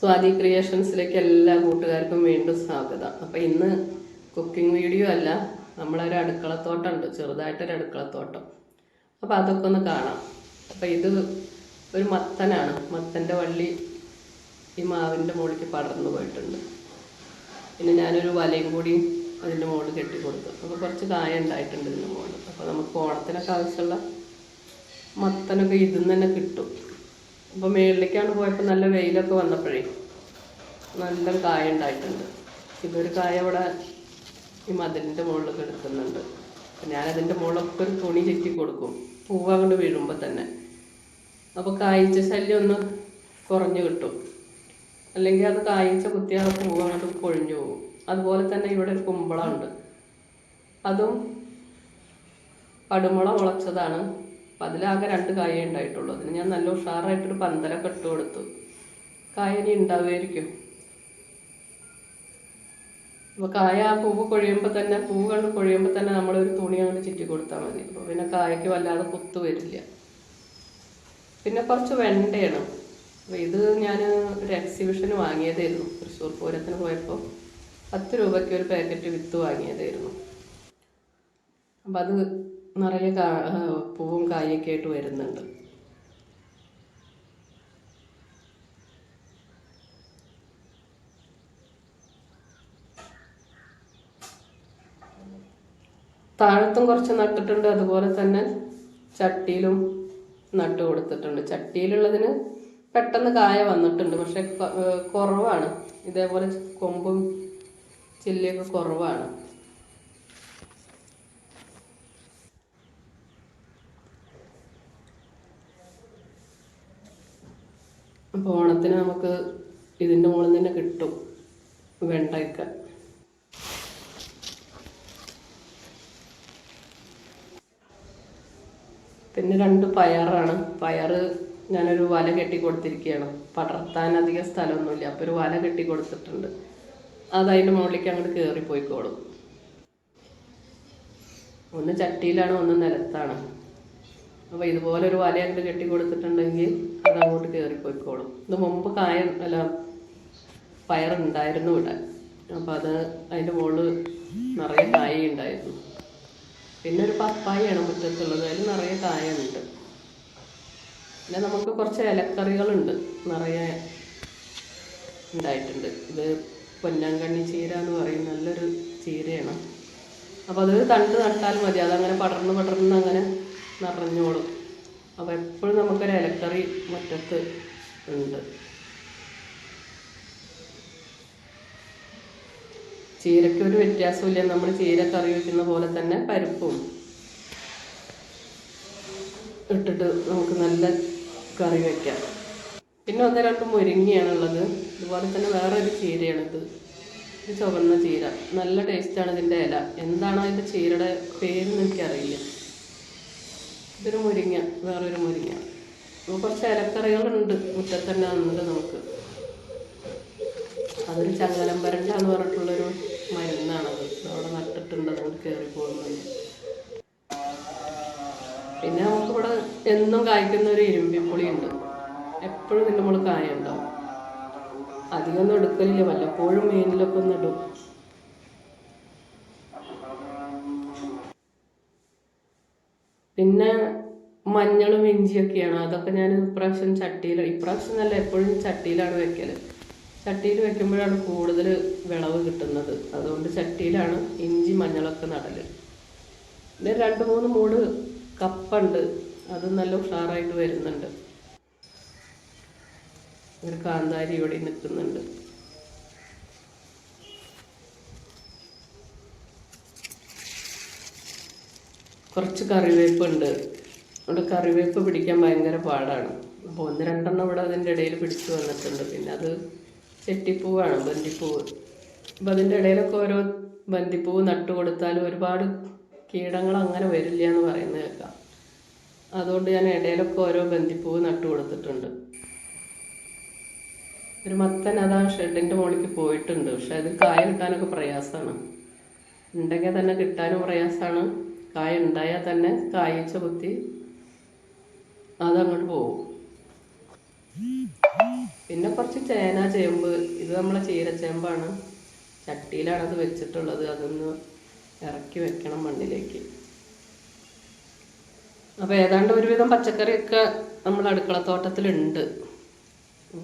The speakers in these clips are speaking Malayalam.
സ്വാതി ക്രിയേഷൻസിലേക്ക് എല്ലാ കൂട്ടുകാർക്കും വീണ്ടും സ്വാഗതം. അപ്പം ഇന്ന് കുക്കിംഗ് വീഡിയോ അല്ല നമ്മളൊരു അടുക്കളത്തോട്ടമുണ്ട് ചെറുതായിട്ടൊരു അടുക്കളത്തോട്ടം. അപ്പം അതൊക്കെ ഒന്ന് കാണാം. അപ്പം ഇത് ഒരു മത്തനാണ് മത്തന്റെ വള്ളി ഈ മാവിന്റെ മുകളിലേക്ക് പടർന്നു പോയിട്ടുണ്ട്. പിന്നെ ഞാനൊരു വലയും കൂടി അതിന്റെ മുകളിൽ കെട്ടി കൊടുത്തു അപ്പോൾ കുറച്ച് കായ ഉണ്ടായിട്ടുണ്ട് ഇതിന്റെ മുകളിൽ. അപ്പോൾ നമുക്ക് ഓണത്തിനൊക്കെ ആവശ്യമുള്ള മത്തനൊക്കെ ഇതിൽ നിന്ന് തന്നെ കിട്ടും. അപ്പോൾ മേളിലേക്കാണ് പോയപ്പോൾ നല്ല വെയിലൊക്കെ വന്നപ്പോഴേ നല്ല കായ ഉണ്ടായിട്ടുണ്ട്. ഇതൊരു കായ ഇവിടെ ഈ മതിലിന്റെ മുകളിലൊക്കെ എടുക്കുന്നുണ്ട്. ഞാനതിന്റെ മുകളിലൊക്കെ ഒരു തുണി ചെറ്റി കൊടുക്കും. പൂവ് അങ്ങോട്ട് വീഴുമ്പോൾ തന്നെ. അപ്പോൾ കായ്ച്ച ശല്യം ഒന്ന് കുറഞ്ഞു കിട്ടും. അല്ലെങ്കിൽ അത് കായ്ച്ച കുത്തിയാൽ പൂവ് അങ്ങോട്ട് കൊഴിഞ്ഞു പോകും. അതുപോലെ തന്നെ ഇവിടെ ഒരു കുമ്പളമുണ്ട്. അതും പടുമുള മുളച്ചതാണ്. അപ്പം അതിലാകെ രണ്ട് കായ ഉണ്ടായിട്ടുള്ളൂ. അതിന് ഞാൻ നല്ല ഉഷാറായിട്ടൊരു പന്തലൊക്കെ ഇട്ട് കൊടുത്തു. കായ ഇനി ഉണ്ടാവുമായിരിക്കും. അപ്പോൾ കായ പൂവ് കൊഴിയുമ്പോൾ തന്നെ പൂവ് കണ്ട് കൊഴിയുമ്പോൾ തന്നെ നമ്മളൊരു തുണി അങ്ങോട്ട് ചുറ്റി കൊടുത്താൽ മതി. അപ്പോൾ പിന്നെ കായയ്ക്ക് വല്ലാതെ കുത്തു വരില്ല. പിന്നെ കുറച്ച് വെണ്ടയാണ്. അപ്പോൾ ഇത് ഞാൻ ഒരു എക്സിബിഷന് വാങ്ങിയതായിരുന്നു. തൃശ്ശൂർ പൂരത്തിന് പോയപ്പോൾ പത്ത് രൂപയ്ക്ക് ഒരു പാക്കറ്റ് വിത്ത് വാങ്ങിയതായിരുന്നു. അപ്പം അത് നിറയെ കാ പൂവും കായൊക്കെ ആയിട്ട് വരുന്നുണ്ട്. താഴത്തും കുറച്ച് നട്ടിട്ടുണ്ട്. അതുപോലെ തന്നെ ചട്ടിയിലും നട്ട് കൊടുത്തിട്ടുണ്ട്. ചട്ടിയിലുള്ളതിന് പെട്ടെന്ന് കായ വന്നിട്ടുണ്ട്. പക്ഷെ കുറവാണ്. ഇതേപോലെ കൊമ്പും ചില്ലിയൊക്കെ കുറവാണ്. അപ്പോൾ ഓണത്തിന് നമുക്ക് ഇതിന്റെ മുകളിൽ തന്നെ കിട്ടും വെണ്ടയ്ക്ക. പിന്നെ രണ്ട് പയറാണ്. പയറ് ഞാനൊരു വല കെട്ടി കൊടുത്തിരിക്കുകയാണ് പടർത്താൻ അധികം സ്ഥലമൊന്നുമില്ല. അപ്പോൾ ഒരു വല കെട്ടി കൊടുത്തിട്ടുണ്ട്. അത് അതിന്റെ മുകളിലേക്ക് അങ്ങോട്ട് കയറി പോയിക്കോളും ഒന്ന് ചട്ടിയിലാണ് ഒന്ന് നിലത്താണ്. അപ്പോൾ ഇതുപോലെ ഒരു വല അങ്ങോട്ട് കെട്ടി കൊടുത്തിട്ടുണ്ടെങ്കിൽ അത് അങ്ങോട്ട് കയറിപ്പോയിക്കോളും ഇത് മുമ്പ് കായ അല്ല പയറുണ്ടായിരുന്നു ഇവിടെ. അപ്പോൾ അത് അതിന്റെ മുകളിൽ നിറയെ കായ ഉണ്ടായിരുന്നു. പിന്നെ ഒരു പപ്പായാണ് മുറ്റത്തുള്ളത്. അതിൽ നിറയെ കായുണ്ട്. പിന്നെ നമുക്ക് കുറച്ച് ഇലക്കറികളുണ്ട് നിറയെ ഉണ്ടായിട്ടുണ്ട്. ഇത് പൊന്നാങ്കണ്ണി ചീര എന്ന് പറയും നല്ലൊരു ചീരയാണ്. അപ്പോൾ അത് തണ്ട് നട്ടാൽ മതി. അതങ്ങനെ പടർന്ന് പടർന്ന് അങ്ങനെ നിറഞ്ഞോളും. അപ്പോൾ എപ്പോഴും നമുക്കൊരു ഇലക്കറി മുറ്റത്ത് ഉണ്ട്. ചീരയ്ക്ക് ഒരു വ്യത്യാസമില്ല നമ്മൾ ചീര കറി വെക്കുന്ന പോലെ തന്നെ പരിപ്പും ഇട്ടിട്ട് നമുക്ക് നല്ല കറി വെക്കാം. പിന്നെ ഒന്ന് രണ്ട് മുരിങ്ങയാണുള്ളത്. അതുപോലെ തന്നെ വേറൊരു ചീരയാണിത്. ഇത് ചുവന്ന ചീര. നല്ല ടേസ്റ്റാണ് ഇതിന്റെ ഇല. എന്താണ് അതിന്റെ ചീരയുടെ പേരെന്ന് എനിക്കറിയില്ല. ഇതൊരു മുരിങ്ങ വേറൊരു മുരിങ്ങ. കുറച്ച് ഇലക്കറികളുണ്ട് മുറ്റത്ത് തന്നെ നമുക്ക്. അതൊരു ചങ്ങലം വരണ്ട എന്ന് പറഞ്ഞിട്ടുള്ളൊരു മരുന്നാണത് അവിടെ നട്ടിട്ടുണ്ട് അതുകൊണ്ട് കയറി പോകുന്നുണ്ട്. പിന്നെ നമുക്കിവിടെ എന്നും കായ്ക്കുന്ന ഒരു ഇരുമ്പിപ്പുളി ഉണ്ട് എപ്പോഴും മുകളിൽ കായ ഉണ്ടാവും. അധികമൊന്നും എടുക്കലില്ല. വല്ലപ്പോഴും മീനിലൊക്കെ ഒന്ന് ഇടും. പിന്നെ മഞ്ഞളും ഇഞ്ചിയൊക്കെയാണ്. അതൊക്കെ ഞാൻ ഇപ്രാവശ്യം ചട്ടിയിൽ ഇപ്രാവശ്യം നല്ല എപ്പോഴും ചട്ടിയിലാണ് വെക്കൽ ചട്ടിയിൽ വെക്കുമ്പോഴാണ് കൂടുതൽ വിളവ് കിട്ടുന്നത്. അതുകൊണ്ട് ചട്ടിയിലാണ് ഇഞ്ചി മഞ്ഞളൊക്കെ നടൽ. പിന്നെ രണ്ട് മൂന്ന് മൂട് കപ്പുണ്ട്. അത് നല്ല ഉഷാറായിട്ട് വരുന്നുണ്ട്. ഒരു കാന്താരി ഇവിടെ നിൽക്കുന്നുണ്ട്. കുറച്ച് കറിവേപ്പുണ്ട്. അതുകൊണ്ട് കറിവേപ്പ് പിടിക്കാൻ ഭയങ്കര പാടാണ്. അപ്പോൾ ഒന്ന് രണ്ടെണ്ണം ഇവിടെ അതിന്റെ ഇടയിൽ പിടിച്ചു വന്നിട്ടുണ്ട്. പിന്നെ അത് ചെട്ടിപ്പൂവാണ് ബന്ദിപ്പൂവ് അപ്പോൾ അതിന്റെ ഇടയിലൊക്കെ ഓരോ ബന്ദിപ്പൂവ് നട്ടു കൊടുത്താലും ഒരുപാട് കീടങ്ങൾ അങ്ങനെ വരില്ല എന്ന് പറയുന്നത് കേൾക്കാം. അതുകൊണ്ട് ഞാൻ ഇടയിലൊക്കെ ഓരോ ബന്ദിപ്പൂവ് നട്ടു കൊടുത്തിട്ടുണ്ട്. ഒരു മത്തൻ അതാ ഷെഡിന്റെ മുകളിലേക്ക് പോയിട്ടുണ്ട്. പക്ഷെ അത് കായ കിട്ടാനൊക്കെ പ്രയാസമാണ്. ഉണ്ടെങ്കിൽ തന്നെ കിട്ടാനും പ്രയാസമാണ്. കായ ഉണ്ടായാൽ തന്നെ കായച്ച കുത്തി അതങ്ങോട്ട് പോകും പിന്നെ കുറച്ച് ചേന ചേമ്പ് ഇത് നമ്മളെ ചീരച്ചേമ്പാണ്. ചട്ടിയിലാണ് അത് വെച്ചിട്ടുള്ളത് അതൊന്ന് ഇറക്കി വെക്കണം മണ്ണിലേക്ക്. അപ്പോൾ ഏതാണ്ട് ഒരുവിധം പച്ചക്കറിയൊക്കെ നമ്മൾ അടുക്കളത്തോട്ടത്തിലുണ്ട്.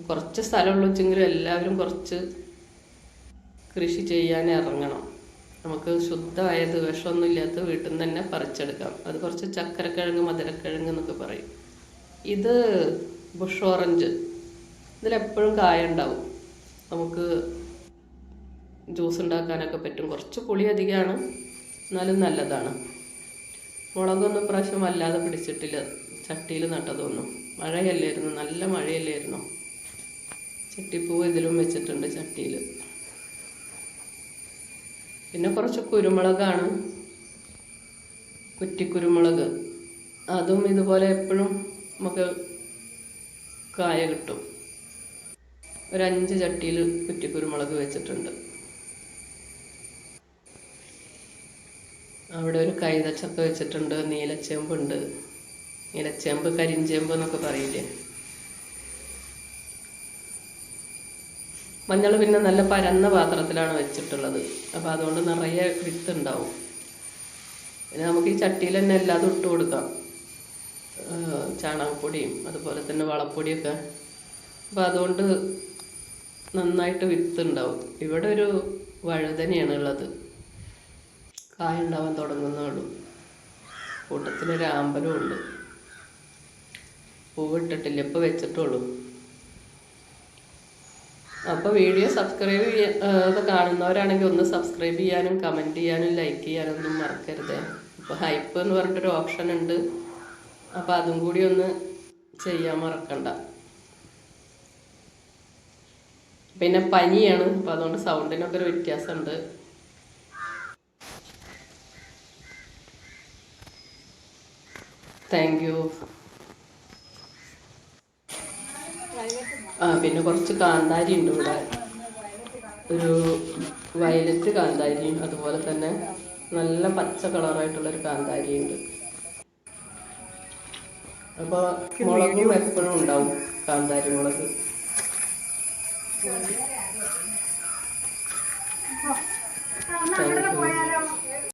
കുറച്ച് സ്ഥലമുള്ളൂ വെച്ചെങ്കിലും എല്ലാവരും കുറച്ച് കൃഷി ചെയ്യാൻ ഇറങ്ങണം. നമുക്ക് ശുദ്ധമായത് വിഷമൊന്നും ഇല്ലാത്ത വീട്ടിൽ നിന്ന് തന്നെ പറിച്ചെടുക്കാം. അത് കുറച്ച് ചക്കരക്കിഴങ്ങ് മധുരക്കിഴങ്ങ് എന്നൊക്കെ പറയും. ഇത് ബുഷ് ഓറഞ്ച്. ഇതിലെപ്പോഴും കായ ഉണ്ടാവും. നമുക്ക് ജ്യൂസ് ഉണ്ടാക്കാനൊക്കെ പറ്റും. കുറച്ച് പുളി അധികമാണ് എന്നാലും നല്ലതാണ്. മുളകൊന്നും പ്രാവശ്യം വല്ലാതെ പിടിച്ചിട്ടില്ല. ചട്ടിയിൽ നട്ടതൊന്നും. മഴയല്ലായിരുന്നു നല്ല മഴയല്ലായിരുന്നു. ചട്ടിപ്പൂവ് ഇതിലും വെച്ചിട്ടുണ്ട് ചട്ടിയിൽ. പിന്നെ കുറച്ച് കുരുമുളകാണ്. കുറ്റിക്കുരുമുളക് അതും ഇതുപോലെ എപ്പോഴും നമുക്ക് കായ കിട്ടും. ഒരഞ്ച് ചട്ടിയിൽ കുറ്റിക്കുരുമുളക് വെച്ചിട്ടുണ്ട്. അവിടെ ഒരു കൈതച്ചക്ക വെച്ചിട്ടുണ്ട്. നീലച്ചേമ്പുണ്ട്. നീലച്ചേമ്പ് കരിഞ്ചേമ്പ് എന്നൊക്കെ പറയില്ലേ? മഞ്ഞൾ പിന്നെ നല്ല പരന്ന പാത്രത്തിലാണ് വെച്ചിട്ടുള്ളത്. അപ്പോൾ അതുകൊണ്ട് നിറയെ വിത്തുണ്ടാവും പിന്നെ നമുക്ക് ഈ ചട്ടിയിൽ തന്നെ എല്ലാതും ഇട്ട് കൊടുക്കാം. ചാണകപ്പൊടിയും അതുപോലെ തന്നെ വളപ്പൊടിയൊക്കെ. അപ്പോൾ അതുകൊണ്ട് നന്നായിട്ട് വിത്തുണ്ടാവും ഇവിടെ ഒരു വഴുതനയാണ് ഉള്ളത്. കായ ഉണ്ടാവാൻ തുടങ്ങുന്നുള്ളൂ കൂട്ടത്തിലൊരു ആമ്പലും ഉണ്ട്. പൂവിട്ടിട്ടില്ല ഇപ്പോൾ വെച്ചിട്ടുള്ളൂ. അപ്പോൾ വീഡിയോ സബ്സ്ക്രൈബ് ചെയ്യാതെ കാണുന്നവരാണെങ്കിൽ ഒന്ന് സബ്സ്ക്രൈബ് ചെയ്യാനും കമന്റ് ചെയ്യാനും ലൈക്ക് ചെയ്യാനും ഒന്നും മറക്കരുത്. അപ്പോൾ ഹൈപ്പ് എന്ന് പറഞ്ഞിട്ടൊരു ഓപ്ഷൻ ഉണ്ട്. അപ്പോൾ അതും കൂടി ഒന്ന് ചെയ്യാൻ മറക്കണ്ട. പിന്നെ പനിയാണ്. അപ്പോൾ അതുകൊണ്ട് സൗണ്ടിനൊക്കെ ഒരു വ്യത്യാസമുണ്ട്. താങ്ക് യു ആ പിന്നെ കുറച്ച് കാന്താരി ഉണ്ട് ഇവിടെ ഒരു വയലറ്റ് കാന്താരിയും അതുപോലെ തന്നെ നല്ല പച്ച കളറായിട്ടുള്ളൊരു കാന്താരി ഉണ്ട് അപ്പോൾ മുളകും എപ്പോഴും ഉണ്ടാവും കാന്താരി മുളക് താങ്ക് യു